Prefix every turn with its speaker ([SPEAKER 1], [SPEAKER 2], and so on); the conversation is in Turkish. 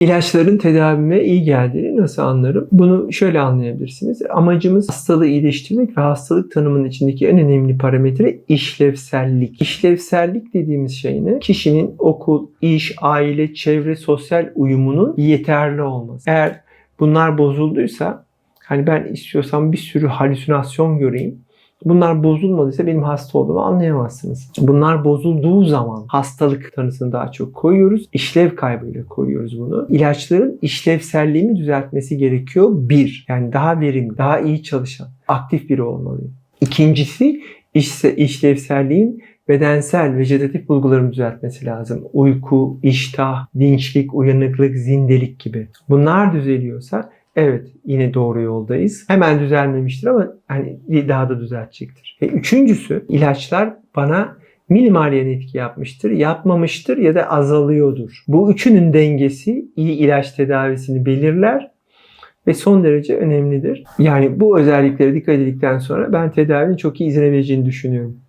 [SPEAKER 1] İlaçların tedavime iyi geldiğini nasıl anlarım? Bunu şöyle anlayabilirsiniz. Amacımız hastalığı iyileştirmek ve hastalık tanımının içindeki en önemli parametre işlevsellik. İşlevsellik dediğimiz şey ne? Kişinin okul, iş, aile, çevre, sosyal uyumunun yeterli olması. Eğer bunlar bozulduysa hani ben istiyorsam bir sürü halüsinasyon göreyim. Bunlar bozulmadıysa benim hasta olduğumu anlayamazsınız. Bunlar bozulduğu zaman hastalık tanısını daha çok koyuyoruz. İşlev kaybıyla koyuyoruz bunu. İlaçların işlevselliğini düzeltmesi gerekiyor. Bir, yani daha verimli, daha iyi çalışan, aktif biri olmalıyım. İkincisi işse işlevselliğin bedensel, vejetatif bulgularını düzeltmesi lazım. Uyku, iştah, dinçlik, uyanıklık, zindelik gibi. Bunlar düzeliyorsa evet yine doğru yoldayız. Hemen düzelmemiştir ama hani daha da düzeltecektir. Ve üçüncüsü ilaçlar bana minimal yan etki yapmıştır, yapmamıştır ya da azalıyordur. Bu üçünün dengesi iyi ilaç tedavisini belirler ve son derece önemlidir. Yani bu özelliklere dikkat edildikten sonra ben tedavinin çok iyi izlenebileceğini düşünüyorum.